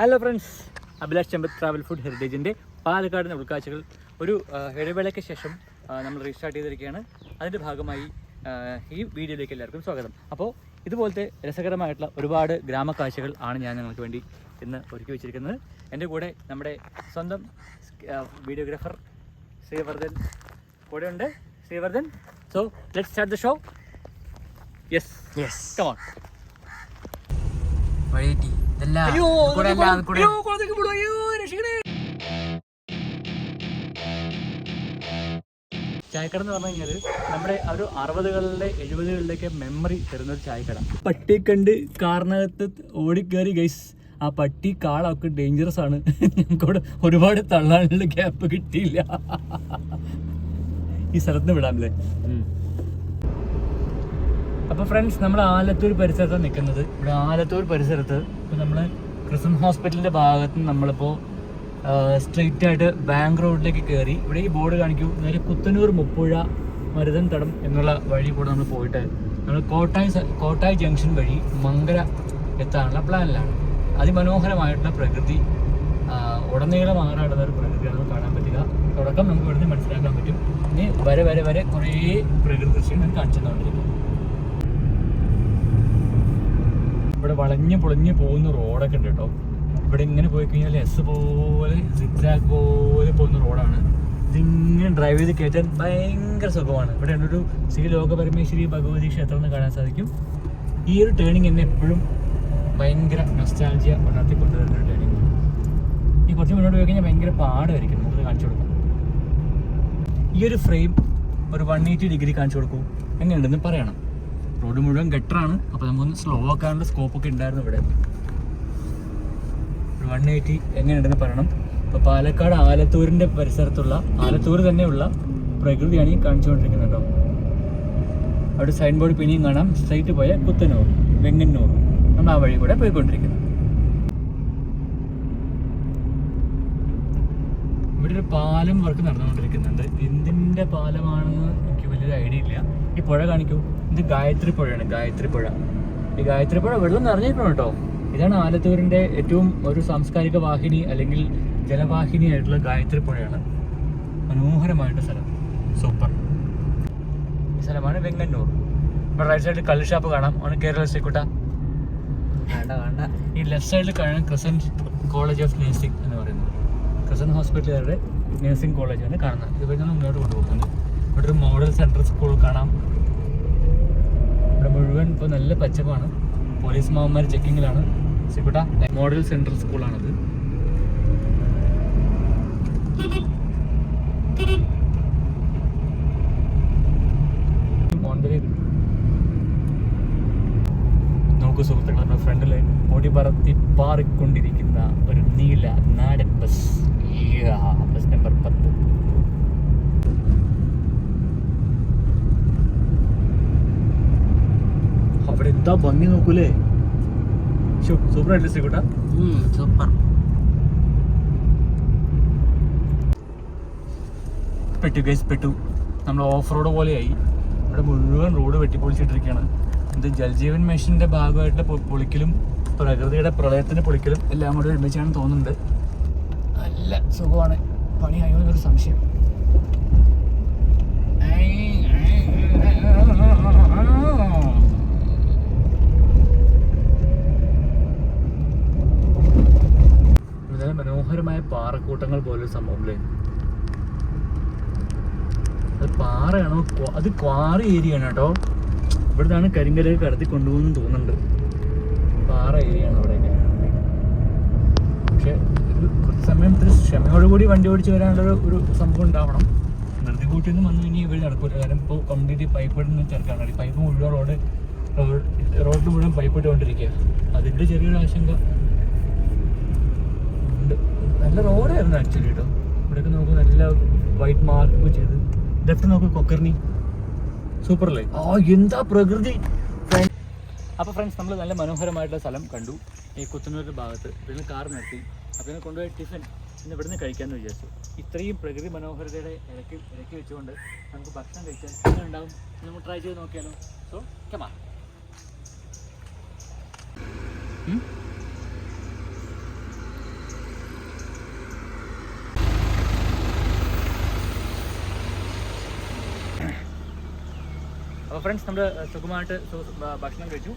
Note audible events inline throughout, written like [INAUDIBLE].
Hello friends Abhilash Chembath travel food ഹെറിറ്റേജിന്റെ പാലക്കാടിന്റെ ഉൾക്കാഴ്ചകൾ. ഒരു ഇടവേളയ്ക്ക് ശേഷം നമ്മൾ റീസ്റ്റാർട്ട് ചെയ്തിരിക്കുകയാണ്. അതിന്റെ ഭാഗമായി ഈ വീഡിയോയിലേക്ക് എല്ലാവർക്കും സ്വാഗതം. അപ്പോൾ ഇതുപോലത്തെ രസകരമായിട്ടുള്ള ഒരുപാട് ഗ്രാമക്കാഴ്ചകൾ ആണ് ഞാൻ നിങ്ങൾക്ക് വേണ്ടി ഇന്ന് ഒരുക്കി വെച്ചിരിക്കുന്നത്. എന്റെ കൂടെ നമ്മുടെ സ്വന്തം വീഡിയോഗ്രാഫർ ശ്രീവർദ്ധൻ കൂടെയുണ്ട്. Srivardhan so let start the show yes yes come on വഴിയേറ്റി ഇതല്ല കൂടെ അല്ല അത് ചായക്കട എന്ന് പറഞ്ഞു കഴിഞ്ഞാൽ നമ്മുടെ ആ ഒരു അറുപതുകളിലെ എഴുപതുകളിലൊക്കെ മെമ്മറി തരുന്ന ഒരു ചായക്കട. പട്ടി കണ്ട് കാറിനകത്ത് ഓടിക്കേറി ഗൈസ് ആ പട്ടി കാളൊക്കെ ഡേഞ്ചറസ് ആണ്. ഞങ്ങൾക്കവിടെ ഒരുപാട് തള്ളാനുള്ള ഗ്യാപ്പ് കിട്ടിയില്ല. ഈ സ്ഥലത്ത് വിടാമല്ലേ അപ്പോൾ ഫ്രണ്ട്സ് നമ്മൾ ആലത്തൂർ പരിസരത്താണ് നിൽക്കുന്നത് ഇവിടെ ആലത്തൂർ പരിസരത്ത് ഇപ്പോൾ നമ്മൾ ക്രിസ്ത്യൻ ഹോസ്പിറ്റലിന്റെ ഭാഗത്ത് നമ്മളിപ്പോ സ്ട്രെയിറ്റ് ആയിട്ട് ബാങ്ക് റോഡിലേക്ക് കയറി ഇവിടെ ഈ ബോർഡ് കാണിക്കൂ. നേരെ കുത്തനൂർ മുപ്പുഴ മരുതൻ തടം എന്നുള്ള വഴി കൂടെ നമ്മൾ പോയിട്ട് നമ്മൾ കോട്ടായി കോട്ടായ ജംഗ്ഷൻ വഴി മങ്കര എത്താനുള്ള പ്ലാനിലാണ്. അതിമനോഹരമായിട്ടുള്ള പ്രകൃതി ഉടനീളം ആറാടുന്ന ഒരു പ്രകൃതിയാണ് നമുക്ക് കാണാൻ പറ്റുക. തുടക്കം നമുക്ക് ഇവിടുന്ന് മനസ്സിലാക്കാൻ പറ്റും. ഇനി വരെ വരെ വരെ കുറേ പ്രകൃതി ദൃശ്യങ്ങൾ കാണിച്ചു തന്നുകൊണ്ടിരിക്കും. ഇവിടെ വളഞ്ഞ് പൊളിഞ്ഞ് പോകുന്ന റോഡൊക്കെ ഉണ്ട് കേട്ടോ. ഇവിടെ ഇങ്ങനെ പോയി കഴിഞ്ഞാൽ എസ് പോലെ സിക്സാക്ക് പോലെ പോകുന്ന റോഡാണ്. ഇതിങ്ങനെ ഡ്രൈവ് ചെയ്ത് കയറ്റാൻ ഭയങ്കര സുഖമാണ്. ഇവിടെ ഒരു ശ്രീ ലോകപരമേശ്വരി ഭഗവതി ക്ഷേത്രം എന്ന് കാണാൻ സാധിക്കും. ഈ ഒരു ടേണിങ് എന്നെ എപ്പോഴും ഭയങ്കര നൊസ്റ്റാൾജിയ ഉണർത്തിക്കൊണ്ടുവരുന്ന ഒരു ടേണിങ് ഈ കുറച്ച് മുന്നോട്ട് പോയി കഴിഞ്ഞാൽ ഭയങ്കര പാടായിരിക്കും നമുക്ക് കാണിച്ചു കൊടുക്കാം ഈ ഒരു ഫ്രെയിം ഒരു വൺ എയ്റ്റി ഡിഗ്രി കാണിച്ചു കൊടുക്കും. എങ്ങനെയുണ്ടെന്ന് പറയണം. റോഡ് മുഴുവൻ ഗട്ടറാണ്. അപ്പോൾ നമുക്കൊന്ന് സ്ലോ ആക്കാനുള്ള സ്കോപ്പൊക്കെ ഉണ്ടായിരുന്നു ഇവിടെ. വൺ എയ്റ്റി എങ്ങനെയുണ്ടെന്ന് പറയണം. ഇപ്പോൾ പാലക്കാട് ആലത്തൂരിന്റെ പരിസരത്തുള്ള ആലത്തൂർ തന്നെയുള്ള പ്രകൃതിയാണ് ഈ കാണിച്ചുകൊണ്ടിരിക്കുന്നത് കേട്ടോ. അവിടെ സൈൻ ബോർഡ് പിന്നെയും കാണാം. സ്ട്രൈറ്റ് പോയ കുത്തനൂർ വെങ്ങന്നൂർ. നമ്മൾ ആ വഴി കൂടെ പോയിക്കൊണ്ടിരിക്കുന്നത് ഇവിടെ ഒരു പാലം വർക്ക് നടന്നുകൊണ്ടിരിക്കുന്നുണ്ട്. എന്തിന്റെ പാലമാണെന്ന് എനിക്ക് വലിയൊരു ഐഡിയ ഇല്ല. ഈ പുഴ കാണിക്കൂ. ഇത് ഗായത്രി പുഴയാണ് ഗായത്രി പുഴ. ഈ ഗായത്രി പുഴ വെള്ളം നിറഞ്ഞിരിക്കണം കേട്ടോ. ഇതാണ് ആലത്തൂരിന്റെ ഏറ്റവും ഒരു സാംസ്കാരിക വാഹിനി അല്ലെങ്കിൽ ജലവാഹിനി ആയിട്ടുള്ള ഗായത്രി പുഴയാണ്. മനോഹരമായിട്ട് സ്ഥലം. സൂപ്പർ. ഈ സ്ഥലമാണ് വെങ്ങന്നൂർ. ഇവിടെ റൈറ്റ് സൈഡിൽ കള്ള് ഷാപ്പ് കാണാം. ആണ് കേരള വേണ്ട ഈ ലെഫ്റ്റ് സൈഡിൽ കാണാൻ ക്രിസന്റ് കോളേജ് ഓഫ് മ്യൂസിക് എന്ന് പറയുന്നത്. ക്രിസന്റ് ഹോസ്പിറ്റലുകാരുടെ നഴ്സിംഗ് കോളേജാണ് കാണുന്നത്. ഇതുപോലെ നമ്മൾ മുന്നോട്ട് കൊണ്ടുപോകുന്നത് ഇവിടെ ഒരു മോഡൽ സെൻട്രൽ സ്കൂൾ കാണാം. ഇവിടെ മുഴുവൻ ഇപ്പോൾ നല്ല പച്ചപ്പാണ്. പോലീസ് മാമന്മാർ ചെക്കിങ്ങിലാണ്. സിക്കുട്ട മോഡൽ സെൻട്രൽ സ്കൂളാണത്. നോക്കൂ സുഹൃത്തുക്കൾ നമ്മുടെ ഫ്രണ്ടിൽ ഓടി പാറിക്കൊണ്ടിരിക്കുന്ന ഒരു നീല നാടൻ ബസ് യാ, ബസ് നമ്പർ പത്ത് അവിടെ എന്താ ഭംഗി നോക്കൂലേ? സൂപ്പർ ആയിട്ട് ശ്രീകുട്ട? സൂപ്പർ. പെട്ടു ഗൈസ് പെട്ടു. നമ്മൾ ഓഫ് റോഡ് പോലെയായി. ഇവിടെ മുഴുവൻ റോഡ് വെട്ടിപ്പൊളിച്ചിട്ടിരിക്കുകയാണ് ഇത് ജൽജീവൻ മിഷന്റെ ഭാഗമായിട്ട് പൊളിക്കലും പ്രകൃതിയുടെ പ്രളയത്തിന്റെ പൊളിക്കലും എല്ലാം കൂടെ ഒരുമിച്ചാണ് തോന്നുന്നുണ്ട്. നല്ല സുഖമാണ്. പണിയായോ എന്നൊരു സംശയം വളരെ മനോഹരമായ പാറക്കൂട്ടങ്ങൾ പോലൊരു സംഭവം അല്ലേ? അത് പാറയാണോ? അത് ക്വാറി ഏരിയ ആണ് കേട്ടോ. ഇവിടുന്നാണ് കരിങ്കലേക്ക് കടത്തി കൊണ്ടുപോകുന്നു തോന്നുന്നുണ്ട്. പാറ ഏരിയ ആണ് അവിടെയൊക്കെ പക്ഷെ കുറച്ച് സമയം ക്ഷമയോടുകൂടി വണ്ടി ഓടിച്ച് വരാനുള്ള ഒരു സംഭവം ഉണ്ടാവണം. നിർത്തി കൂട്ടി നിന്ന് വന്നു ഇനി ഇവിടെ നടക്കൂല. കാരണം ഇപ്പോൾ കംപ്ലീറ്റ് പൈപ്പ് ഇടുന്ന ചെറുക്കാണ് പൈപ്പ് മുഴുവൻ റോഡ് റോഡ് മുഴുവൻ പൈപ്പ് ഇട്ടുകൊണ്ടിരിക്കുക അതിന്റെ ചെറിയൊരു ആശങ്ക. നല്ല റോഡായിരുന്നു ആക്ച്വലി കേട്ടോ ഇവിടെയൊക്കെ നമുക്ക് നല്ല വൈറ്റ് മാർക്ക് ചെയ്ത്. ലെഫ്റ്റ് നോക്ക് കൊക്കർണി. സൂപ്പർ അല്ലേ ആ എന്താ പ്രകൃതി? അപ്പോൾ ഫ്രണ്ട്സ് നമ്മൾ നല്ല മനോഹരമായിട്ടുള്ള സ്ഥലം കണ്ടു. ഈ കുത്തന്നൂരിന്റെ ഭാഗത്ത്. ഇവിടുന്ന് കാർ നിർത്തി. അപ്പോൾ ഇതിനെ കൊണ്ടുപോയി ടിഫിൻ ഇന്ന് ഇവിടുന്ന് കഴിക്കാമെന്ന് വിചാരിച്ചു. ഇത്രയും പ്രകൃതി മനോഹരതയുടെ ഇടയ്ക്ക് ഇടയ്ക്ക് വെച്ചുകൊണ്ട് നമുക്ക് ഭക്ഷണം കഴിക്കാൻ എങ്ങനെ ഉണ്ടാവും? നമുക്ക് ട്രൈ ചെയ്ത് നോക്കിയാലോ. സോ കമാ അപ്പോൾ ഫ്രണ്ട്സ് നമ്മൾ സുഖമായിട്ട് ഭക്ഷണം കഴിച്ചു.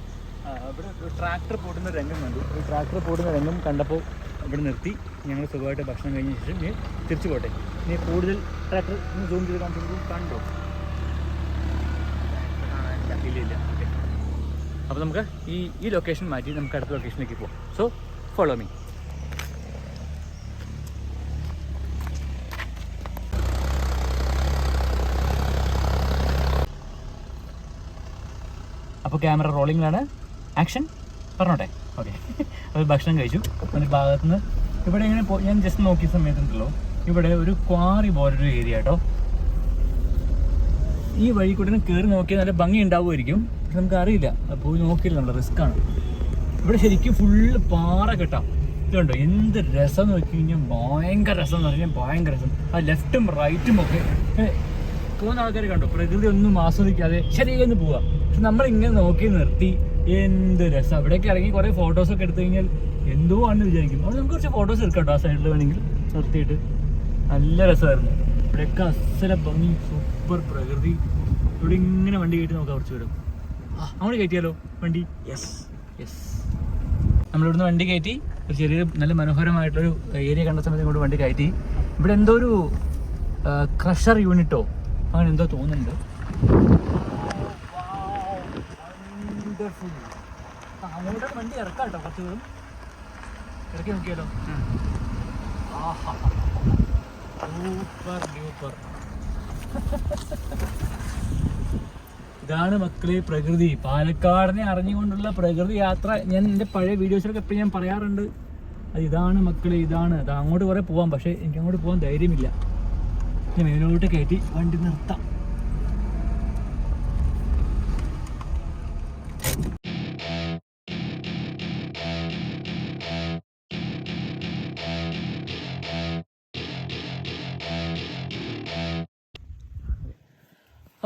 ഇവിടെ ട്രാക്ടർ പോടുന്ന രംഗം കണ്ടു. ഈ ട്രാക്ടർ പോടുന്ന രംഗം കണ്ടപ്പോൾ ഇവിടെ നിർത്തി. ഞങ്ങൾ സുഖമായിട്ട് ഭക്ഷണം കഴിഞ്ഞ ശേഷം ഇനി തിരിച്ചു പോട്ടെ. ഇനി കൂടുതൽ ട്രാക്ടർ സൂം ചെയ്ത് കാണിച്ചു കണ്ടോ? ഇല്ല ഇല്ല. ഓക്കെ അപ്പോൾ നമുക്ക് ഈ ഈ ലൊക്കേഷൻ മാറ്റി നമുക്ക് അടുത്ത ലൊക്കേഷനിലേക്ക് പോകാം സോ ഫോളോ മീ അപ്പോൾ ക്യാമറ റോളിങ്ങിലാണ് ആക്ഷൻ പറഞ്ഞോട്ടെ. ഓക്കെ [LAUGHS] അപ്പോൾ ഭക്ഷണം കഴിച്ചു. ഒരു ഭാഗത്ത് നിന്ന് ഇവിടെ ഇങ്ങനെ ഞാൻ ജസ്റ്റ് നോക്കിയ സമയത്തുണ്ടല്ലോ. ഇവിടെ ഒരു ക്വാറി പോലൊരു ഏരിയ കേട്ടോ ഈ വഴി കൂടെ കയറി നോക്കിയാൽ നല്ല ഭംഗി ഉണ്ടാവുമായിരിക്കും. പക്ഷെ നമുക്ക് അറിയില്ല. പോയി നോക്കിയില്ല നമ്മൾ റിസ്ക് ആണ്. ഇവിടെ ശരിക്കും ഫുള്ള് പാറ കെട്ടാം. ഇതുണ്ടോ? എന്ത് രസം എന്ന് വെച്ച് കഴിഞ്ഞാൽ ഭയങ്കര രസം എന്ന് പറഞ്ഞാൽ ഭയങ്കര രസം. ആ ലെഫ്റ്റും റൈറ്റും ഒക്കെ. തോന്നുന്ന ആൾക്കാർ കണ്ടോ? പ്രകൃതി ഒന്നും ആസ്വദിക്കാതെ ശരിയെന്ന് പോവാം. പക്ഷെ നമ്മൾ ഇങ്ങനെ നോക്കി നിർത്തി. എന്ത് രസം. അവിടേക്ക് ഇറങ്ങി ഫോട്ടോസ് ഒക്കെ എടുത്തു കഴിഞ്ഞാൽ എന്തോ ആണെന്ന് വിചാരിക്കും. അവിടെ നമുക്ക് കുറച്ച് ഫോട്ടോസ് എടുക്കാം ആ സൈഡിൽ വേണമെങ്കിൽ. നിർത്തിയിട്ട്. നല്ല രസമായിരുന്നു. ഇവിടെയൊക്കെ അസല ഭംഗി സൂപ്പർ പ്രകൃതി. ഇവിടെ ഇങ്ങനെ വണ്ടി കയറ്റി നോക്കാം കുറച്ച് വരും ആ അങ്ങോട്ട് കയറ്റിയാലോ? വണ്ടി? യെസ് യെസ് നമ്മളിവിടുന്ന് വണ്ടി കയറ്റി ഒരു ചെറിയൊരു നല്ല മനോഹരമായിട്ടൊരു ഏരിയ കണ്ട സമയത്ത് ഇങ്ങോട്ട് വണ്ടി കയറ്റി. ഇവിടെ എന്തോ ഒരു ക്രഷർ യൂണിറ്റോ അങ്ങനെ എന്തോ തോന്നുന്നുണ്ട് ആ, അങ്ങോട്ട് വണ്ടി ഇറക്കാം കേട്ടോ കുറച്ച് ദൂരം. ഇറക്കി നോക്കിയാലോ? Super duper. ഇതാണ് മക്കളെ പ്രകൃതി. പാലക്കാടിനെ അറിഞ്ഞുകൊണ്ടുള്ള പ്രകൃതി യാത്ര. ഞാൻ എന്റെ പഴയ വീഡിയോസിലൊക്കെ എപ്പോഴും ഞാൻ പറയാറുണ്ട്. അത് ഇതാണ് മക്കളെ ഇതാണ്. അത് അങ്ങോട്ട് കുറേ പോവാം. പക്ഷേ എനിക്ക് അങ്ങോട്ട് പോകാൻ ധൈര്യമില്ല. ഞാൻ മേലോട്ട് കയറ്റി വണ്ടി നിർത്താം.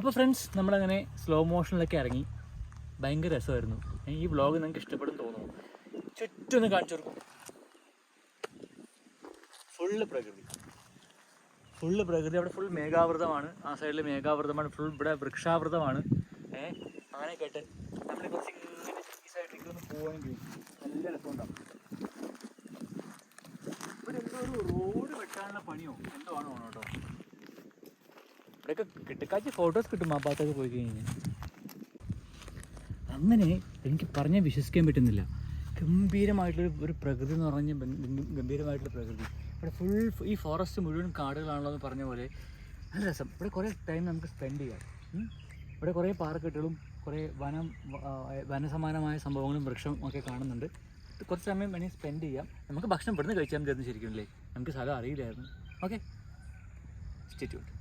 അപ്പോൾ ഫ്രണ്ട്സ് നമ്മളങ്ങനെ സ്ലോ മോഷനിലൊക്കെ ഇറങ്ങി. ഭയങ്കര രസമായിരുന്നു. ഈ വ്ളോഗ് നിങ്ങൾക്ക് ഇഷ്ടപ്പെടും തോന്നുന്നു. ചുറ്റും ഒന്ന് കാണിച്ചു കൊടുക്കും. ഫുള്ള് പ്രകൃതി. ഫുള്ള് പ്രകൃതി. അവിടെ ഫുൾ മേഘാവൃതമാണ്. ആ സൈഡിൽ മേഘാവൃതമാണ്. ഫുൾ ഇവിടെ വൃക്ഷാവൃതമാണ്. ഏഹ് അങ്ങനെ കേട്ട് നമ്മൾ കുറച്ച് ഈ സൈഡിലേക്ക് ഒന്ന് പോവുകയാണെങ്കിൽ നല്ല രസമുണ്ടാവും. ഇവിടെ എന്തോ ഒരു റോഡ് വെട്ടാനുള്ള പണിയോ? എന്തോ ആണോ കേട്ടോ. ഫോട്ടോസ് കിട്ടും ആ ഭാഗത്തൊക്കെ പോയി കഴിഞ്ഞാൽ അങ്ങനെ എനിക്ക് പറഞ്ഞാൽ വിശ്വസിക്കാൻ പറ്റുന്നില്ല. ഗംഭീരമായിട്ടുള്ള ഒരു പ്രകൃതി എന്ന് പറഞ്ഞ ഗംഭീരമായിട്ടുള്ള പ്രകൃതി. ഇവിടെ ഫുൾ ഈ ഫോറസ്റ്റ് മുഴുവൻ കാടുകളാണല്ലോ എന്ന് പറഞ്ഞ പോലെ നല്ല രസം. ഇവിടെ കുറേ ടൈം നമുക്ക് സ്പെൻഡ് ചെയ്യാം. ഇവിടെ കുറേ പാറക്കെട്ടുകളും കുറേ വനം വനസമാനമായ സംഭവങ്ങളും വൃക്ഷം ഒക്കെ കാണുന്നുണ്ട്. കുറച്ച് സമയം വേണമെങ്കിൽ സ്പെൻഡ് ചെയ്യാം. നമുക്ക് ഭക്ഷണം ഇവിടുന്ന് കഴിച്ചാൽ മതിയായിരുന്നു ശരിക്കും അല്ലേ? നമുക്ക് സ്ഥലം അറിയില്ലായിരുന്നു. ഓക്കെ സ്റ്റിറ്റ്യൂട്ട്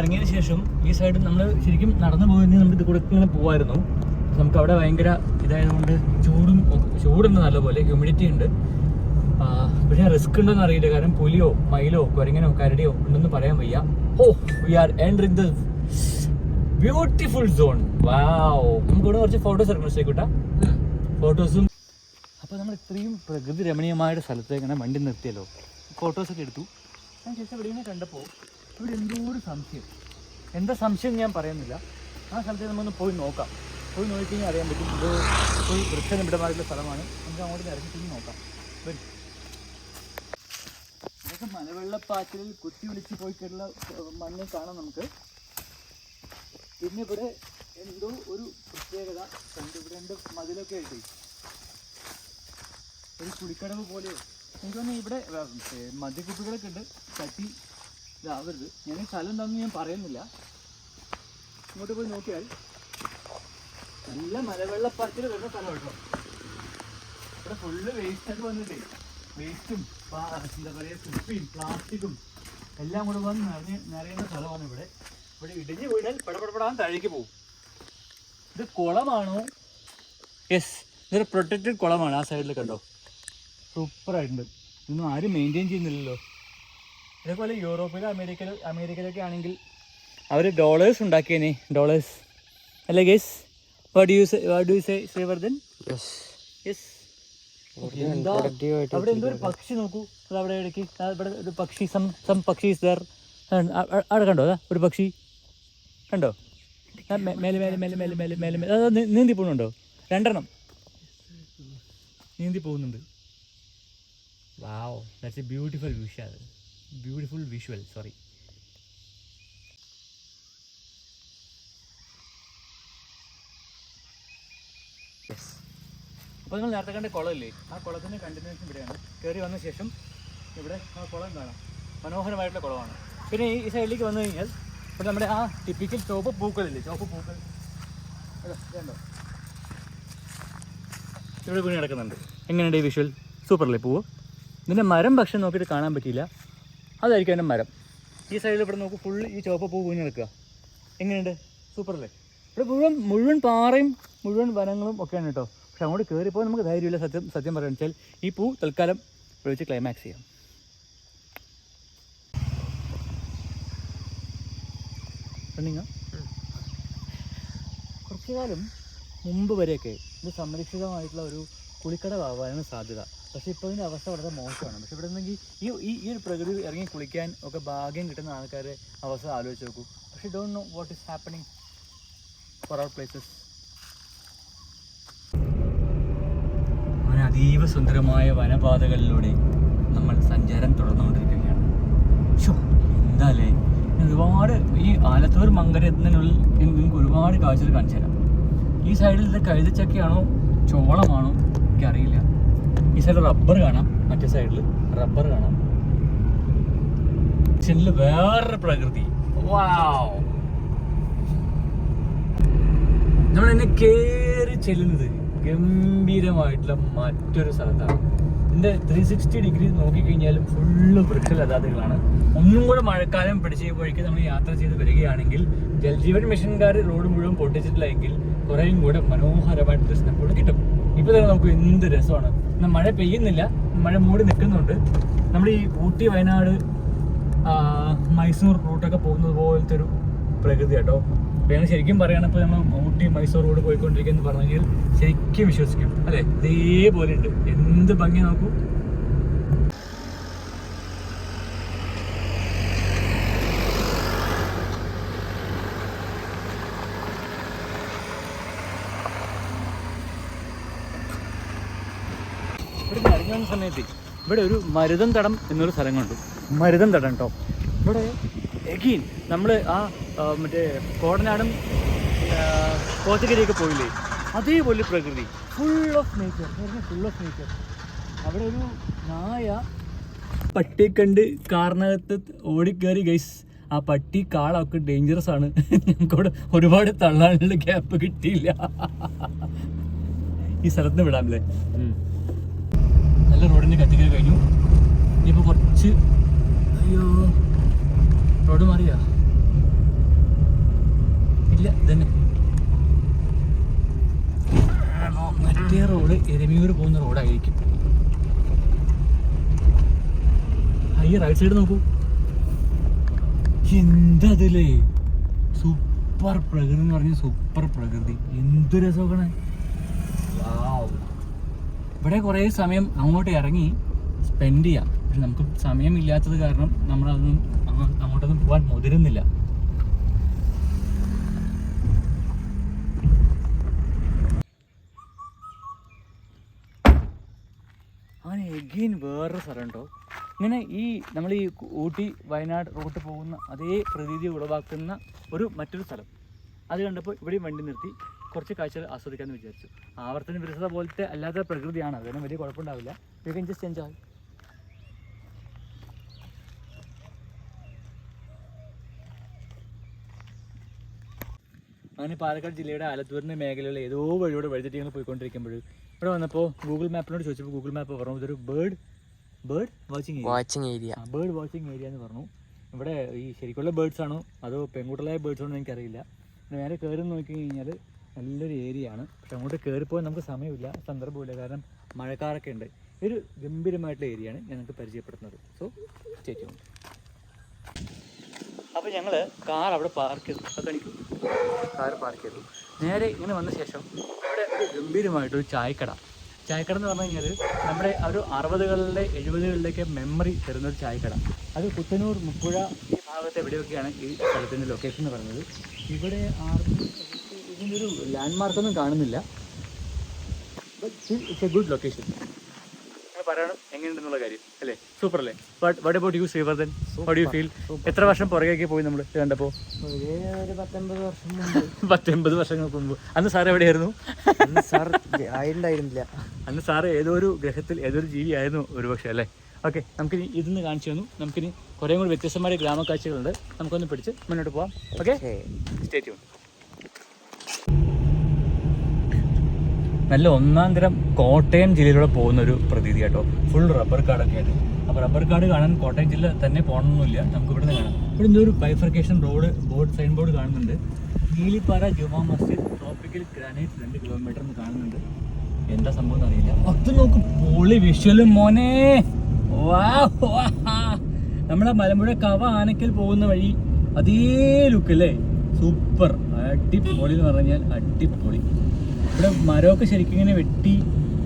ഇറങ്ങിയതിന് ശേഷം ഈ സൈഡിൽ നമ്മൾ ശരിക്കും നടന്നു പോയിരുന്നെങ്കിൽ നമുക്ക് ഇത് കൂടെ ഇങ്ങനെ പോവായിരുന്നു. നമുക്ക് അവിടെ ഭയങ്കര ഇതായതുകൊണ്ട് ചൂടും ചൂടുണ്ട് നല്ലപോലെ ഹ്യൂമിഡിറ്റി ഉണ്ട്. പക്ഷേ റിസ്ക് ഉണ്ടെന്ന് അറിയില്ല. കാരണം പുലിയോ മയിലോ കുരങ്ങനോ കരടിയോ ഉണ്ടെന്ന് പറയാൻ വയ്യ. ഓ we are entering the beautiful zone wow നമുക്കിവിടെ കുറച്ച് ഫോട്ടോസ് എടുക്കണം ശരിക്കൂട്ടാ ഫോട്ടോസും അപ്പോൾ നമ്മൾ ഇത്രയും പ്രകൃതി രമണീയമായ സ്ഥലത്ത് ഇങ്ങനെ വണ്ടി നിർത്തിയല്ലോ. ഫോട്ടോസൊക്കെ എടുത്തു. ഞാൻ ഇവിടെ ഇങ്ങനെ കണ്ടപ്പോൾ ഇവിടെ എന്തോ ഒരു സംശയം? എന്താ സംശയം ഞാൻ പറയുന്നില്ല. ആ സ്ഥലത്തേക്ക് നമുക്കൊന്ന് പോയി നോക്കാം. പോയി നോക്കിക്കഴിഞ്ഞാൽ അറിയാൻ പറ്റും ഇത് ഒരു വൃക്ഷനിബിഡമായിട്ടുള്ള സ്ഥലമാണ്. നമുക്ക് അങ്ങോട്ട് ഇറങ്ങി തിരിഞ്ഞ് നോക്കാം. വരും. ഇതൊക്കെ മലവെള്ളപ്പാച്ചിലിൽ കുത്തി വിളിച്ച് പോയിട്ടുള്ള മണ്ണ് കാണാം നമുക്ക്. പിന്നെ ഇവിടെ എന്തോ ഒരു പ്രത്യേകത കണ്ട്. ഇവിടെ രണ്ട് മതിലൊക്കെ ആയിട്ട് ഒരു കുടിക്കടവ് പോലെയോ? എനിക്ക് തോന്നുന്നു ഇവിടെ മദ്യക്കുപ്പികളൊക്കെ ഉണ്ട്. ചട്ടി ഇതാവരുത്. ഞാൻ സ്ഥലം എന്താണെന്ന് ഞാൻ പറയുന്നില്ല. ഇങ്ങോട്ട് പോയി നോക്കിയാൽ നല്ല മലവെള്ളപ്പാച്ചിൽ വരുന്ന സ്ഥലം കേട്ടോ. ഇവിടെ ഫുള്ള് വേസ്റ്റ് ഒക്കെ വന്നിട്ടേ. വേസ്റ്റും എന്താ പറയുക കുപ്പിയും പ്ലാസ്റ്റിക്കും എല്ലാം കൂടെ വന്ന് നിറഞ്ഞ് നിറയുന്ന സ്ഥലമാണ് ഇവിടെ. ഇവിടെ ഇടിഞ്ഞ് വീണാൽ പടപടപടാൻ താഴേക്ക് പോകും. ഇത് കുളമാണോ? യെസ് ഇതൊരു പ്രൊട്ടക്റ്റഡ് കുളമാണ് ആ സൈഡിൽ കണ്ടോ. സൂപ്പറായിട്ടുണ്ട് ഇതൊന്നും ആരും മെയിന്റെയിൻ ചെയ്യുന്നില്ലല്ലോ. അതേപോലെ യൂറോപ്പിലും അമേരിക്കയിലും അമേരിക്കയിലൊക്കെ ആണെങ്കിൽ അവർ ഡോളേഴ്സ് ഉണ്ടാക്കിയേനെ ഡോളേഴ്സ് അല്ലേ guess what you what you say Srivardhan? Yes അവിടെ എന്തോ ഒരു പക്ഷി നോക്കൂ. അത് അവിടെ ഇടയ്ക്ക് ഇവിടെ ഒരു പക്ഷി സം സം പക്ഷി ദർ അവിടെ കണ്ടോ? അതാ ഒരു പക്ഷി. കണ്ടോ? മേലെ മേലെ മേലെ മേലെ മേലെ മേലെ മേലെ. അതാ നീന്തി പോകുന്നുണ്ടോ? രണ്ടെണ്ണം. നീന്തി പോകുന്നുണ്ട്. Wow that's a beautiful visual beautiful visual sorry. അപ്പോൾ നിങ്ങൾ നേരത്തെ കണ്ട കുളമില്ലേ? ആ കുളത്തിന്റെ കണ്ടിന്യൂഷൻ ഇവിടെയാണ്. കയറി വന്ന ശേഷം ഇവിടെ ആ കുളം കാണാം. മനോഹരമായിട്ടുള്ള കുളമാണ്. പിന്നെ ഈ സൈഡിലേക്ക് വന്നു കഴിഞ്ഞാൽ ഇവിടെ നമ്മുടെ ആ ടിപ്പിക്കൽ ചുവപ്പ് പൂക്കളില്ലേ? ചുവപ്പ് പൂക്കൾ. കണ്ടോ? ഇവിടെ വീണ് കിടക്കുന്നുണ്ട്. എങ്ങനെയുണ്ട് ഈ വിഷ്വൽ സൂപ്പറല്ലേ പൂവ്? ഇതിന്റെ മരം പക്ഷെ നോക്കിയിട്ട് കാണാൻ പറ്റിയില്ല. അതായിരിക്കും എന്റെ മരം. ഈ സൈഡിൽ ഇവിടെ നോക്കൂ ഫുൾ ഈ ചുവപ്പ് പൂ കുഞ്ഞു നിൽക്കുക. എങ്ങനെയുണ്ട്? സൂപ്പറല്ലേ? ഇവിടെ മുഴുവൻ മുഴുവൻ പാറയും മുഴുവൻ വനങ്ങളും ഒക്കെയാണ് കേട്ടോ പക്ഷെ അങ്ങോട്ട് കയറിപ്പോൾ നമുക്ക് ധൈര്യമില്ല സത്യം സത്യം പറയുകയെന്ന് വെച്ചാൽ ഈ പൂ തൽക്കാലം ഇവിടെ വെച്ച് ക്ലൈമാക്സ് ചെയ്യാം. പെണ്ണിങ്ങ കുറച്ചു കാലം മുമ്പ് വരെയൊക്കെ ഇത് സംരക്ഷിതമായിട്ടുള്ള ഒരു കുളിക്കടവാകാനാണ് സാധ്യത. പക്ഷേ ഇപ്പോൾ ഇതിന്റെ അവസ്ഥ വളരെ മോശമാണ്. പക്ഷെ ഇവിടെ നിന്നെങ്കിൽ ഈ ഈ ഒരു പ്രകൃതി ഇറങ്ങി കുളിക്കാൻ ഒക്കെ ഭാഗ്യം കിട്ടുന്ന ആൾക്കാരെ അവസ്ഥ ആലോചിച്ച് നോക്കൂ. പക്ഷെ don't know what is happening for our places അങ്ങനെ അതീവ സുന്ദരമായ വനപാതകളിലൂടെ നമ്മൾ സഞ്ചാരം തുടർന്നുകൊണ്ടിരിക്കുകയാണ്. ഷോ എന്താല്ലേ ഒരുപാട് ഈ ആലത്തൂർ മങ്കരത്തിനുള്ളിൽ നിങ്ങൾക്ക് ഒരുപാട് കാഴ്ചകൾ കാണിച്ചു തരാം ഈ സൈഡിൽ ഇത് കഴുതച്ചക്കയാണോ ചോളമാണോ എനിക്കറിയില്ല. ഈ സൈഡ് റബ്ബർ കാണാം മറ്റേ സൈഡിൽ റബ്ബർ കാണാം. ചെല്ല് വേറൊരു പ്രകൃതി. വാവ് നമ്മൾ എന്നെ കേറി ചെല്ലുന്നത് ഗംഭീരമായിട്ടുള്ള മറ്റൊരു സ്ഥലത്താണ്. ഇതിന്റെ ത്രീ സിക്സ്റ്റി ഡിഗ്രി നോക്കിക്കഴിഞ്ഞാലും ഫുള്ള് വൃക്ഷ ലതാതകളാണ് ഒന്നും കൂടെ മഴക്കാലം പിടിച്ചപ്പോഴേക്ക് നമ്മൾ യാത്ര ചെയ്ത് വരികയാണെങ്കിൽ ജൽജീവൻ മിഷൻകാർ റോഡ് മുഴുവൻ പൊട്ടിച്ചിട്ടില്ല എങ്കിൽ കുറേയും കൂടെ മനോഹരമായിട്ട് കിട്ടും. ഇപ്പൊ തന്നെ നമുക്ക് എന്ത് രസമാണ്. എന്നാൽ മഴ പെയ്യുന്നില്ല മഴ മൂടി നിൽക്കുന്നുണ്ട്. നമ്മൾ ഈ ഊട്ടി വയനാട് മൈസൂർ റൂട്ടൊക്കെ പോകുന്നത് പോലത്തെ ഒരു പ്രകൃതി കേട്ടോ. അപ്പൊ ഞങ്ങൾ ശരിക്കും പറയുകയാണ് ഇപ്പോൾ നമ്മൾ ഊട്ടി മൈസൂർ റോഡ് പോയിക്കൊണ്ടിരിക്കുന്നു പറഞ്ഞെങ്കിൽ ശരിക്കും വിശ്വസിക്കും. അല്ലെ? ഇതേപോലെ ഉണ്ട്. എന്ത് ഭംഗി നോക്കൂ ഇവിടെ ഇറങ്ങി വന്ന സമയത്ത് ഇവിടെ ഒരു മരുതം തടം എന്നൊരു സ്ഥലം കണ്ടു മരുതം തടം കേട്ടോ ഇവിടെ എഗീൻ നമ്മൾ ആ മറ്റേ കോടനാടും കോത്തഗിരിയൊക്കെ പോയില്ലേ? അതേപോലെ പ്രകൃതി. Full of nature full of nature അവിടെ ഒരു നായ പട്ടിയെ കണ്ട് കാറിനകത്ത് ഓടിക്കേറി. ഗൈസ് ആ പട്ടി കാളൊക്കെ ഡേഞ്ചറസ് ആണ്. ഞങ്ങൾക്കവിടെ ഒരുപാട് തള്ളാനുള്ള ഗ്യാപ്പ് കിട്ടിയില്ല. ഈ സ്ഥലത്ത് വിടാം അല്ലേ നല്ല റോഡിന് കത്തിക്കൽ കഴിഞ്ഞു. ഇനിയിപ്പോൾ കുറച്ച് അയ്യോ റോഡ് മാറിയാ? ഇല്ല ഇതന്നെ. മറ്റേ റോഡ് എരമിയൂർ പോകുന്ന റോഡായിരിക്കും. ഈ റൈറ്റ് സൈഡ് നോക്കൂ. എന്തതിലേ? സൂപ്പർ പ്രകൃതി എന്ന് പറഞ്ഞ സൂപ്പർ പ്രകൃതി. എന്ത് രസമൊക്കെ ഇവിടെ കുറേ സമയം അങ്ങോട്ട് ഇറങ്ങി സ്പെൻഡ് ചെയ്യാം. പക്ഷെ നമുക്ക് സമയമില്ലാത്തത് കാരണം നമ്മൾ അതൊന്നും അങ്ങോട്ടൊന്നും പോകാൻ മുതിരുന്നില്ല. അങ്ങനെ എഗെയിൻ വേറൊരു സ്ഥലം ഉണ്ടോ ഇങ്ങനെ ഈ നമ്മൾ ഈ ഊട്ടി വയനാട് റൂട്ട് പോകുന്ന അതേ പ്രതീതി ഉളവാക്കുന്ന ഒരു മറ്റൊരു സ്ഥലം. അത് കണ്ടപ്പോൾ ഇവിടെയും വണ്ടി നിർത്തി. കുറച്ച് കാഴ്ചകൾ ആസ്വദിക്കാമെന്ന് വിചാരിച്ചു. ആവർത്തന വിരസത പോലത്തെ അല്ലാത്ത പ്രകൃതിയാണ്. അതിനും വലിയ കുഴപ്പമുണ്ടാവില്ല. യു കൻ ജസ്റ്റ് എൻജോയ് അങ്ങനെ പാലക്കാട് ജില്ലയുടെ ആലത്തൂരിന്റെ മേഖലയിലെ ഏതോ വഴിയോട് വഴിതെറ്റിങ്ങൾ പോയിക്കൊണ്ടിരിക്കുമ്പോൾ ഇവിടെ വന്നപ്പോൾ ഗൂഗിൾ മാപ്പിനോട് ചോദിച്ചപ്പോൾ ഗൂഗിൾ മാപ്പ് പറഞ്ഞു ഇതൊരു bird bird watching watching area bird watching area എന്ന് പറഞ്ഞു. ഇവിടെ ഈ ശരിക്കുള്ള ബേർഡ്സ് ആണോ? അതോ പെൺകുട്ടികളായ ബേർഡ്സ് ആണോ എനിക്കറിയില്ല. പിന്നെ നേരെ കയറി നോക്കി കഴിഞ്ഞാൽ നല്ലൊരു ഏരിയ ആണ്. പക്ഷെ അങ്ങോട്ട് കയറിപ്പോകാൻ നമുക്ക് സമയമില്ല. സന്ദർഭമില്ല. കാരണം മഴക്കാരൊക്കെ ഉണ്ട്. ഒരു ഗംഭീരമായിട്ടുള്ള ഏരിയയാണ് ഞാൻ നിങ്ങൾക്ക് പരിചയപ്പെടുത്തുന്നത്. സോ സ്റ്റേറ്റ് അപ്പോൾ ഞങ്ങൾ കാർ അവിടെ പാർക്ക് ചെയ്തു. അപ്പോൾ എനിക്ക് കാർ പാർക്ക് ചെയ്തു. നേരെ ഇങ്ങനെ വന്ന ശേഷം ഇവിടെ ഒരു ഗംഭീരമായിട്ടൊരു ചായക്കട. ചായക്കട എന്ന് പറഞ്ഞു കഴിഞ്ഞാൽ നമ്മുടെ ഒരു അറുപതുകളിലെ എഴുപതുകളിലേക്ക് മെമ്മറി തരുന്ന ഒരു ചായക്കട. അത് പുത്തനൂർ മുപ്പുഴ ഈ ഭാഗത്ത് എവിടെയൊക്കെയാണ് ഈ സ്ഥലത്തിന്റെ ലൊക്കേഷൻ എന്ന് പറയുന്നത്? ഇവിടെ ആർക്കും ഇതിന്റെ ഒരു ലാൻഡ് മാർക്കൊന്നും കാണുന്നില്ല ഇറ്റ്സ് എ ഗുഡ് ലൊക്കേഷൻ പറയണം. എങ്ങനെയുണ്ടെന്നുള്ള കാര്യം അല്ലേ? സൂപ്പർ അല്ലേ? What about you Srivardhan what you feel എത്ര വർഷം പുറകേക്ക് പോയി നമ്മൾ കണ്ടപ്പോൾ [LAUGHS] പത്തൊമ്പത് വർഷങ്ങൾക്ക് മുമ്പ്. അന്ന് സാർ എവിടെയായിരുന്നു? അന്ന് സാർ ആയിട്ടുണ്ടായിരുന്നില്ല അന്ന് സാറ് ഏതോ ഒരു ഗ്രഹത്തിൽ ഏതോ ഒരു ജീവിയായിരുന്നു ഒരുപക്ഷെ അല്ലേ? ഓക്കെ നമുക്കിനി ഇതിന്ന് കാണിച്ചു തന്നു. നമുക്കിനി കുറേ കൂടി വ്യത്യസ്തമായ ഗ്രാമക്കാഴ്ചകളുണ്ട്. നമുക്കൊന്ന് പിടിച്ച് മുന്നോട്ട് പോവാം. ഓക്കെ സ്റ്റേ ട്യൂൺ നല്ല ഒന്നാം തരം കോട്ടയം ജില്ലയിലൂടെ പോകുന്ന ഒരു പ്രതീതി കേട്ടോ. ഫുൾ റബ്ബർ കാടൊക്കെ ആയിട്ട്. അപ്പോൾ റബ്ബർ കാട് കാണാൻ കോട്ടയം ജില്ല തന്നെ പോകണമെന്നില്ല നമുക്ക് ഇവിടെ നിന്ന് കാണാം. ഇവിടെ ഒരു bifurcation road board sign board കാണുന്നുണ്ട്. നീലിപ്പാറ ജുമാ മസ്ജിദ് ട്രോപ്പിക്കൽ ഗ്രാനൈറ്റ് രണ്ട് കിലോമീറ്റർ എന്ന് കാണുന്നുണ്ട്. എന്താ സംഭവം അറിയില്ല അത് നോക്ക് പൊളി വിഷ്വലും മോനെ. നമ്മളെ മലമ്പുഴ കവ ആനക്കൽ പോകുന്ന വഴി അതേ ലുക്ക് അല്ലേ? സൂപ്പർ അടിപൊളി എന്ന് പറഞ്ഞാൽ അടിപൊളി. ഇവിടെ മരമൊക്കെ ശരിക്കും ഇങ്ങനെ വെട്ടി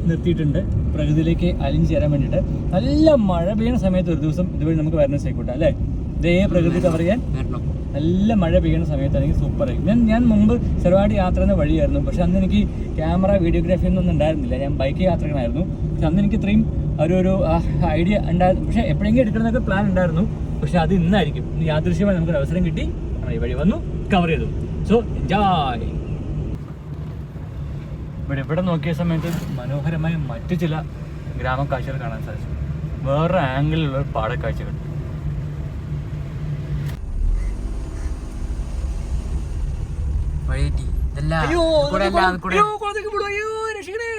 നിർത്തിയിട്ടുണ്ട്. പ്രകൃതിയിലേക്ക് അലിഞ്ഞു ചേരാൻ വേണ്ടിയിട്ട്. നല്ല മഴ പെയ്യുന്ന സമയത്ത് ഒരു ദിവസം ഇതുവഴി നമുക്ക് വരണം സൈക്കോട്ടെ അല്ലേ? ഇതേ പ്രകൃതി കവർ ചെയ്യാൻ നല്ല മഴ പെയ്യുന്ന സമയത്താണെങ്കിൽ സൂപ്പറായി ഞാൻ ഞാൻ മുമ്പ് ചെറുപാട് യാത്ര എന്ന വഴിയായിരുന്നു. പക്ഷെ അന്ന് എനിക്ക് ക്യാമറ വീഡിയോഗ്രാഫി ഒന്നും ഉണ്ടായിരുന്നില്ല. ഞാൻ ബൈക്ക് യാത്രകനായിരുന്നു പക്ഷെ അന്ന് എനിക്ക് ഇത്രയും ഒരു ഒരു ഐഡിയ ഉണ്ടായിരുന്നു. പക്ഷെ എപ്പോഴെങ്കിലും എടുക്കണമെന്നൊക്കെ പ്ലാൻ ഉണ്ടായിരുന്നു. പക്ഷെ അത് ഇന്നായിരിക്കും. ഇന്ന് യാദൃശ്യമായി നമുക്ക് ഒരു അവസരം കിട്ടി. നമ്മൾ ഈ വഴി വന്നു കവർ ചെയ്തു. സോ എൻജോയ് ഇവിടെ ഇവിടെ നോക്കിയ സമയത്ത് മനോഹരമായ മറ്റു ചില ഗ്രാമക്കാഴ്ചകൾ കാണാൻ സാധിച്ചു. വേറൊരു ആംഗിളിലുള്ള പാടക്കാഴ്ചകൾ തെറ്റി ഇതല്ല അയ്യോ അയ്യോ രക്ഷിക്കണേ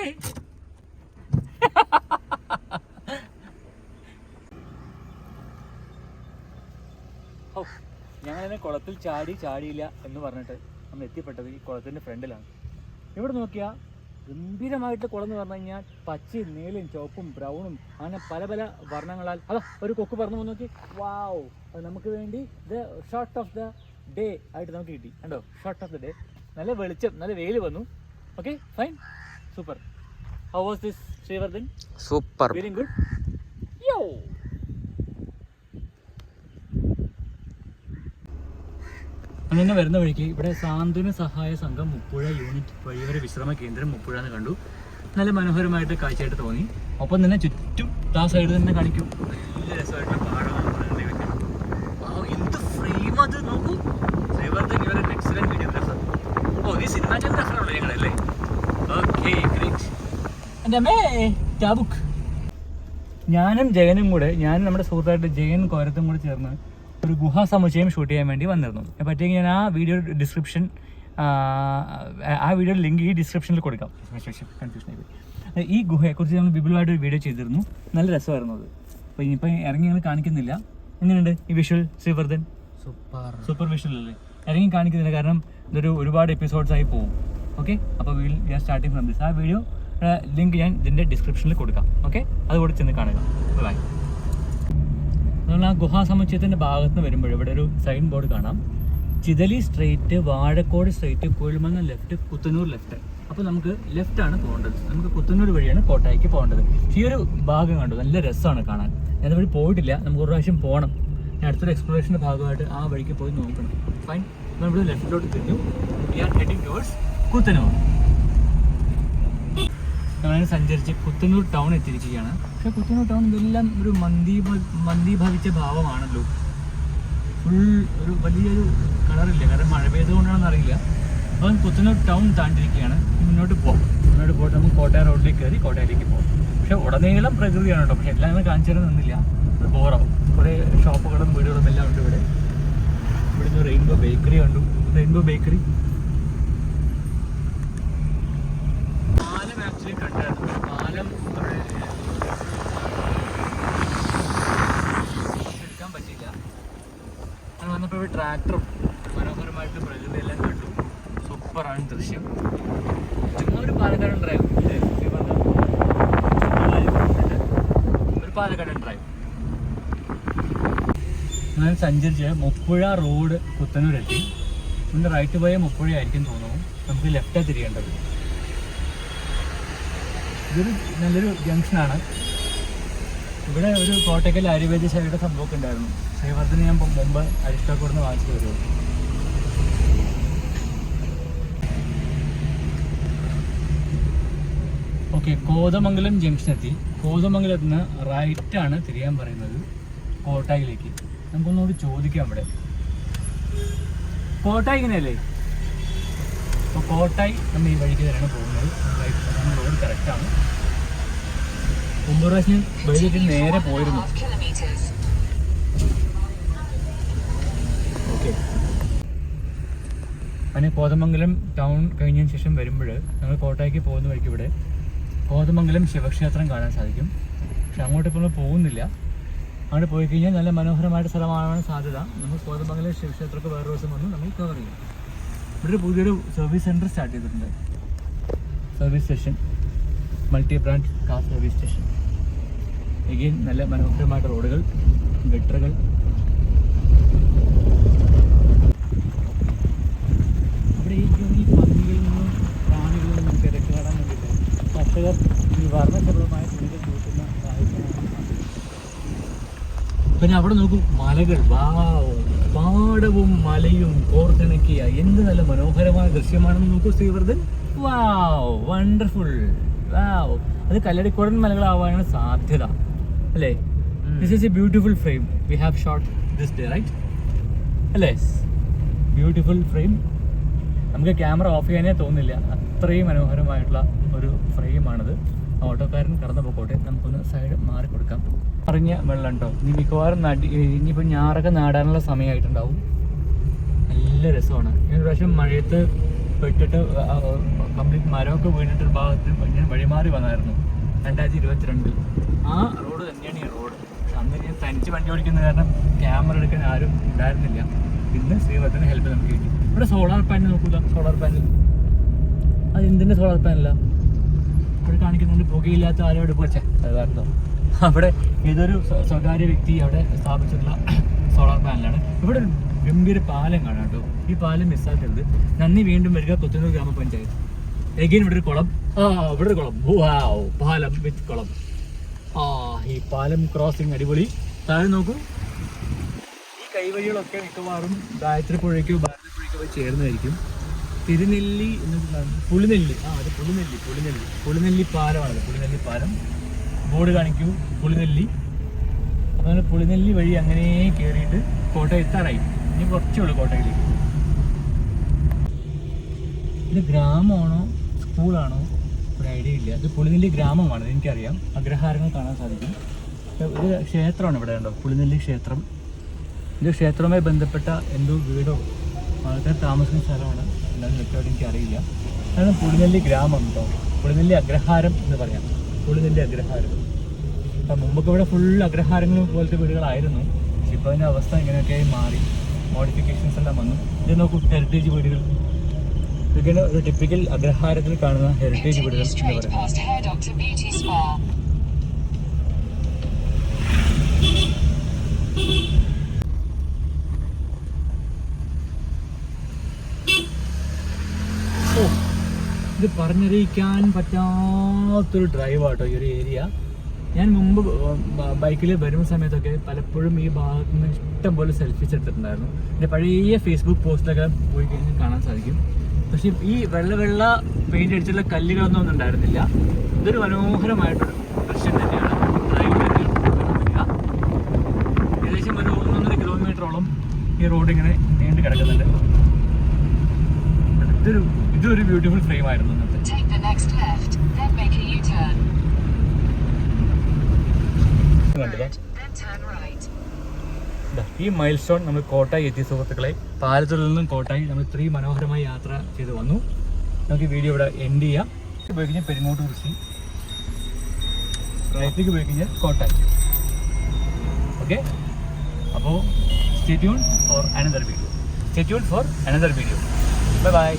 ഓ ഞങ്ങളിങ്ങനെ കുളത്തിൽ ചാടി ചാടിയില്ല എന്ന് പറഞ്ഞിട്ട് നമ്മൾ എത്തിപ്പെട്ടത് ഈ കുളത്തിന്റെ ഫ്രണ്ടിലാണ്. ഇവിടെ നോക്കിയാൽ ഗംഭീരമായിട്ട് കുളം എന്ന് പറഞ്ഞു കഴിഞ്ഞാൽ പച്ചയും നീലയും ചുവപ്പും ബ്രൗണും അങ്ങനെ പല പല വർണങ്ങളാൽ അതാ ഒരു കൊക്ക് പറഞ്ഞു പോകുന്ന നോക്കി. വാവ്. അത് നമുക്ക് വേണ്ടി the short of the day ആയിട്ട് നമുക്ക് കിട്ടി. കണ്ടോ? Short of the day. നല്ല വെളിച്ചം നല്ല വെയിൽ വന്നു. Okay fine. Super. How was this Srivardhan? Super. Very good yo അങ്ങനെ വരുന്ന വഴിക്ക് ഇവിടെ സാന്ത്വന സഹായ സംഘം മുപ്പുഴ യൂണിറ്റ് വഴിയോര വിശ്രമ കേന്ദ്രം മുപ്പുഴ എന്ന് കണ്ടു. നല്ല മനോഹരമായിട്ട് കാഴ്ചയായിട്ട് തോന്നി. ഒപ്പം തന്നെ ചുറ്റും ആ സൈഡ് തന്നെ കാണിക്കും. നല്ല പാടമാണ് പ്രകൃതിയൊക്കെ. എന്ത് ഫ്രെയിം അത് നോക്കൂ. ശ്രീവർദ്ധൻ ഇവർ എക്സലന്റ് വീഡിയോഗ്രാഫർ ഓ ഈ സിനിമാറ്റോഗ്രാഫർ ഉള്ളത് ഞങ്ങളല്ലേ ഓക്കെ ഗ്രേറ്റ് എന്റെ അമ്മേ ടാബുക്ക്. ഞാനും ജയനും കൂടെ ഞാനും നമ്മുടെ സുഹൃത്തായിട്ട് ജയൻ കോരത്തും കൂടെ ചേർന്ന് ഒരു ഗുഹാ സമുച്ചയം ഷൂട്ട് ചെയ്യാൻ വേണ്ടി വന്നിരുന്നു. പറ്റിയെങ്കിൽ ഞാൻ ആ വീഡിയോ ഡിസ്ക്രിപ്ഷൻ ആ വീഡിയോ ലിങ്ക് ഈ ഡിസ്ക്രിപ്ഷനിൽ കൊടുക്കാം. കൺഫ്യൂഷൻ ആയി ഈ ഗുഹയെക്കുറിച്ച് നമ്മൾ വിപുലമായിട്ട് ഒരു വീഡിയോ ചെയ്തിരുന്നു. നല്ല രസമായിരുന്നു അത്. അപ്പോൾ ഇനിയിപ്പോൾ ഇറങ്ങി ഞങ്ങൾ കാണിക്കുന്നില്ല. എങ്ങനെയുണ്ട് ഈ visual Srivardhan? Super super visual അല്ലേ? ഇറങ്ങി കാണിക്കുന്നില്ല കാരണം ഇതൊരു ഒരുപാട് എപ്പിസോഡ്സ് ആയി പോകും. ഓക്കെ അപ്പോൾ വീൽ ഞാൻ സ്റ്റാർട്ടിങ് ഫ്രം ദിസ് ആ വീഡിയോ ലിങ്ക് ഞാൻ ഇതിന്റെ ഡിസ്ക്രിപ്ഷനിൽ കൊടുക്കാം. ഓക്കെ അതുകൂടെ ചെന്ന് കാണുക. ബൈ നമ്മൾ ആ ഗുഹാ സമുച്ചയത്തിന്റെ ഭാഗത്ത് നിന്ന് വരുമ്പോൾ ഇവിടെ ഒരു സൈൻ ബോർഡ് കാണാം. Chithali straight Vazhakkode straight Kuzhimanna left Kuthanur left അപ്പോൾ നമുക്ക് ലെഫ്റ്റ് ആണ് പോകേണ്ടത്. നമുക്ക് കുത്തനൂർ വഴിയാണ് കോട്ടായിക്ക് പോകേണ്ടത്. ഈ ഒരു ഭാഗം കണ്ടു നല്ല രസമാണ് കാണാൻ. ഞാൻ വഴി പോയിട്ടില്ല നമുക്ക് ഒരു പ്രാവശ്യം പോകണം ഞാൻ അടുത്തൊരു എക്സ്പ്ലോറേഷന്റെ ഭാഗമായിട്ട് ആ വഴിക്ക് പോയി നോക്കണം. ഫൈൻ നമ്മൾ ലെഫ്റ്റിലോട്ട് തിരിഞ്ഞു. We are heading towards Kuthanur. നമ്മൾ സഞ്ചരിച്ച് കുത്തനൂർ ടൗൺ എത്തിയിരിക്കുകയാണ്. പക്ഷെ കുത്തനൂർ ടൗൺ ഇതെല്ലാം ഒരു മന്ദീ മന്ദീഭവിച്ച ഭാവമാണല്ലോ. ഫുൾ ഒരു വലിയൊരു കളറില്ല? കാരണം മഴ പെയ്തുകൊണ്ടാണെന്ന് അറിയില്ല. അപ്പം കുത്തനൂർ ടൗൺ താണ്ടിരിക്കുകയാണ്. മുന്നോട്ട് പോകാം മുന്നോട്ട് പോയിട്ട് നമുക്ക് കോട്ടയം റോഡിലേക്ക് കയറി കോട്ടയത്തിലേക്ക് പോകാം പക്ഷെ ഉടനീളം പ്രകൃതിയാണ് കേട്ടോ. പക്ഷെ എല്ലാം കാണിച്ചു തരാൻ നിന്നില്ല. അത് ബോറാവും കുറേ ഷോപ്പുകളും വീടുകളും എല്ലാം ഉണ്ട് ഇവിടെ. ഇവിടുന്ന് റെയിൻബോ ബേക്കറി കണ്ടു. റെയിൻബോ ബേക്കറി പാലം ആക്ച്വലി കണ്ടായിരുന്നു പാലം അവിടെ എടുക്കാൻ പറ്റില്ല അങ്ങനെ വന്നപ്പോൾ ഇവിടെ ട്രാക്ടറും മനോഹരമായിട്ട് പ്രകൃതി എല്ലാം കണ്ടു. സൂപ്പറാണ് ദൃശ്യം. ചുമ്മാ ഒരു പാലക്കാട് ഡ്രൈവ് പാലക്കാട് ഡ്രൈവ് ഞാൻ സഞ്ചരിച്ച് മുപ്പുഴ റോഡ് കുത്തനൂരെത്തി. ഇന്ന് റൈറ്റ് പോയ മുപ്പുഴ ആയിരിക്കും തോന്നുന്നു. നമുക്ക് ലെഫ്റ്റാണ് തിരിയേണ്ടത്. ഇതൊരു നല്ലൊരു ജംഗ്ഷനാണ് ഇവിടെ ഒരു കോട്ടയ്ക്കൽ ആയുർവേദശാലയുടെ സംഭവമൊക്കെ ഉണ്ടായിരുന്നു. ശ്രീവർദ്ധന ഞാൻ മുമ്പ് അരിഷ്ടോക്കോട് നിന്ന് വാങ്ങിച്ചു വരുമോ ഓക്കെ കോതമംഗലം ജംഗ്ഷൻ എത്തി കോതമംഗലത്ത് നിന്ന് റൈറ്റ് ആണ് തിരിയാൻ പറയുന്നത് കോട്ടായിലേക്ക്. നമുക്കൊന്നുകൂടി ചോദിക്കാം ഇവിടെ കോട്ടായി ഇങ്ങനെയല്ലേ? അപ്പോൾ കോട്ടായി നമ്മൾ ഈ വഴിക്ക് തന്നെയാണ് പോകുന്നത്. റൈറ്റ് റോഡ് കറക്റ്റാണ് മുമ്പ് പ്രാവശ്യം നേരെ പോയിരുന്നു. അങ്ങനെ കോതമംഗലം ടൗൺ കഴിഞ്ഞതിന് ശേഷം വരുമ്പോൾ നമ്മൾ കോട്ടയ്ക്ക് പോകുന്ന വഴിക്ക് ഇവിടെ കോതമംഗലം ശിവക്ഷേത്രം കാണാൻ സാധിക്കും. പക്ഷെ അങ്ങോട്ട് ഇപ്പോൾ നമ്മൾ പോകുന്നില്ല. അങ്ങോട്ട് പോയി കഴിഞ്ഞാൽ നല്ല മനോഹരമായിട്ട് സ്ഥലമാകാൻ സാധ്യത. നമ്മൾ കോതമംഗലം ശിവക്ഷേത്രമൊക്കെ വേറെ ദിവസം വന്ന് നമ്മൾ കവർ ചെയ്യും. ഇവിടെ ഒരു പുതിയൊരു സർവീസ് സെന്റർ സ്റ്റാർട്ട് ചെയ്തിട്ടുണ്ട്. Service station multi brand car service station again നല്ല മനോഹരമായിട്ട് റോഡുകൾ ഗട്ടറുകൾ. അവിടെ ഈ ഈ പന്നികളിൽ നിന്നും പ്രാണികളിൽ നിന്നും ഒക്കെ രക്ഷപ്പെടാൻ വേണ്ടിയിട്ട് കർഷകർ ഈ വർണശബളമായ തുണികൾ കൂട്ടുന്ന പിന്നെ അവിടെ നോക്കൂ മലകൾ. വാവ്. പാടവും മലയും കോർത്തിണക്കിയ എന്ത് നല്ല മനോഹരമായ ദൃശ്യമാണെന്ന് നോക്കൂ ശ്രീവർദ്ധൻ. വാവ്. വണ്ടർഫുൾ. വാവ്. അത് കല്ലടിക്കോടൻ മലകളാവാനാണ് സാധ്യത. അല്ലേ? This is a beautiful frame we have shot this day right അല്ലേ? ബ്യൂട്ടിഫുൾ ഫ്രെയിം നമുക്ക് ക്യാമറ ഓഫ് ചെയ്യാനേ തോന്നില്ല അത്രയും മനോഹരമായിട്ടുള്ള ഒരു ഫ്രെയിമാണിത് ഓട്ടോക്കാരൻ കടന്നു പോക്കോട്ടെ. നമുക്കൊന്ന് സൈഡ് മാറി കൊടുക്കാം. അറിഞ്ഞ വെള്ളം ഉണ്ടോ ഇനി മിക്കവാറും നടി ഇനിയിപ്പോൾ ഞാറൊക്കെ നാടാനുള്ള സമയമായിട്ടുണ്ടാവും. നല്ല രസമാണ്. ഈ ഒരു പ്രാവശ്യം മഴയത്ത് പെട്ടിട്ട് കംപ്ലീറ്റ് മരമൊക്കെ വീണിട്ടൊരു ഭാഗത്ത് ഞാൻ വഴിമാറി വന്നായിരുന്നു. രണ്ടായിരത്തി ഇരുപത്തിരണ്ടിൽ ആ? റോഡ് തന്നെയാണ് ഈ റോഡ്. അന്ന് ഞാൻ തനിച്ച് വണ്ടി ഓടിക്കുന്ന കാരണം ക്യാമറ എടുക്കാൻ ആരും ഉണ്ടായിരുന്നില്ല. ഇന്ന് ശ്രീവത്തിന് ഹെൽപ്പ് നമുക്ക് കിട്ടി. ഇവിടെ സോളാർ പാനൽ നോക്കൂല സോളാർ പാനൽ അത് എന്തിന്റെ സോളാർ പാനലാ ഇവിടെ കാണിക്കുന്നുണ്ട് പുകയില്ലാത്ത ആരോ എടുപ്പ് അതായിരുന്നു അവിടെ ഏതൊരു സ്വ- സ്വകാര്യ വ്യക്തി അവിടെ സ്ഥാപിച്ചിട്ടുള്ള [CLEARS THROAT] സോളാർ പാനലാണ് ഇവിടെ ഒരു ഗംഭീര പാലം കാണാം കേട്ടോ. ഈ പാലം മിസ്സാക്കരുത് നന്ദി വീണ്ടും വരിക. കൊത്തനൂർ ഗ്രാമപഞ്ചായത്ത്. എഗെയിൻ ഇവിടെ ഒരു കുളം. ആ ഇവിടെ ഒരു കുളം. വാവ് പാലം വിത്ത് കുളം. ആ ഈ പാലം ക്രോസിങ് അടിപൊളി. താഴെ നോക്കൂ. ഈ കൈവഴികളൊക്കെ മിക്കവാറും ഗായത്രി പുഴയ്ക്കോ ഭാരതപ്പുഴയ്ക്കോ പോയി ചേർന്നായിരിക്കും. തിരുനെല്ലി പുളിനെല്ലി. ആ അത് പുളിനെല്ലി പുളിനെല്ലി. പുളിനെല്ലി പാലമാണത്. പുളിനെല്ലി പാലം. ബോർഡ് കാണിക്കൂ. പുളിനെല്ലി. അതുപോലെ പുളിനെല്ലി വഴി അങ്ങനെ കയറിയിട്ട് കോട്ടയം എത്താറായി. ഇനി കുറച്ചേ ഉള്ളൂ കോട്ടയിലേക്ക് ഇത് ഗ്രാമമാണോ? സ്കൂളാണോ? ഒരു ഐഡിയ ഇല്ല. അത് പുളിനെല്ലി ഗ്രാമമാണ് എനിക്കറിയാം. അഗ്രഹാരങ്ങൾ കാണാൻ സാധിക്കും. ഒരു ക്ഷേത്രമാണ് ഇവിടെ ഉണ്ടോ പുളിനെല്ലി ക്ഷേത്രം. ഇത് ക്ഷേത്രവുമായി ബന്ധപ്പെട്ട എന്തോ വീടോ ആൾക്കാർ താമസിക്കുന്ന സ്ഥലമാണ്. എന്താണെന്ന് വ്യക്തമായിട്ട് എനിക്കറിയില്ല. അതാണ് പുളിനെല്ലി ഗ്രാമം കേട്ടോ പുളിനെല്ലി അഗ്രഹാരം എന്ന് പറയാം. പുളിനെല്ലി അഗ്രഹാരം. അപ്പം മുമ്പൊക്കെ ഇവിടെ ഫുൾ അഗ്രഹാരങ്ങൾ പോലത്തെ വീടുകളായിരുന്നു. ഇപ്പോൾ അതിന്റെ അവസ്ഥ ഇങ്ങനെയൊക്കെ മാറി. മോഡിഫിക്കേഷൻസ് എല്ലാം വന്നു. ഇത് നോക്കൂ ഹെറിറ്റേജ് വീടുകൾ. ഇതൊക്കെയാണ് ഒരു ടിപ്പിക്കൽ അഗ്രഹാരത്തിൽ കാണുന്ന ഹെറിറ്റേജ് വീടുകൾ എന്ന് പറയുന്നത്. ഇത് പറഞ്ഞറിയിക്കാൻ പറ്റാത്തൊരു ഡ്രൈവ് ആട്ടോ ഈ ഒരു ഏരിയ ഞാൻ മുമ്പ് ബൈക്കിൽ വരുന്ന സമയത്തൊക്കെ പലപ്പോഴും ഈ ഭാഗത്ത് നിന്ന് ഇഷ്ടം പോലെ സെൽഫീസ് എടുത്തിട്ടുണ്ടായിരുന്നു. എന്റെ പഴയ ഫേസ്ബുക്ക് പോസ്റ്റിലൊക്കെ പോയി കഴിഞ്ഞാൽ കാണാൻ സാധിക്കും. പക്ഷേ ഈ വെള്ള വെള്ള പെയിന്റ് അടിച്ചുള്ള കല്ലുകളൊന്നും ഒന്നും ഉണ്ടായിരുന്നില്ല. ഇതൊരു മനോഹരമായിട്ടൊരു ദൃശ്യം തന്നെയാണ്. ഡ്രൈവ് തന്നെയാണ് ഏകദേശം ഒരു ഒന്നൊന്നര കിലോമീറ്ററോളം ഈ റോഡ് ഇങ്ങനെ നീണ്ടു കിടക്കുന്നുണ്ട്. ഇതൊരു ഇതൊരു ബ്യൂട്ടിഫുൾ ഫ്രെയിം ആയിരുന്നു ഈ മൈൽ സ്റ്റോൺ നമ്മൾ കോട്ടയം എത്തിയ സുഹൃത്തുക്കളെ പാലത്തിൽ നിന്നും കോട്ടായി നമ്മൾ ഇത്രയും മനോഹരമായി യാത്ര ചെയ്ത് വന്നു. നമുക്ക് വീഡിയോ ഇവിടെ എൻഡ് ചെയ്യാം. പോയി കഴിഞ്ഞാൽ പെരുങ്ങോട്ട് കുറിച്ച് റൈറ്റിലേക്ക് പോയി കഴിഞ്ഞാൽ കോട്ടായി. ഓക്കെ അപ്പോൾ stay for another video stay for another video bye bye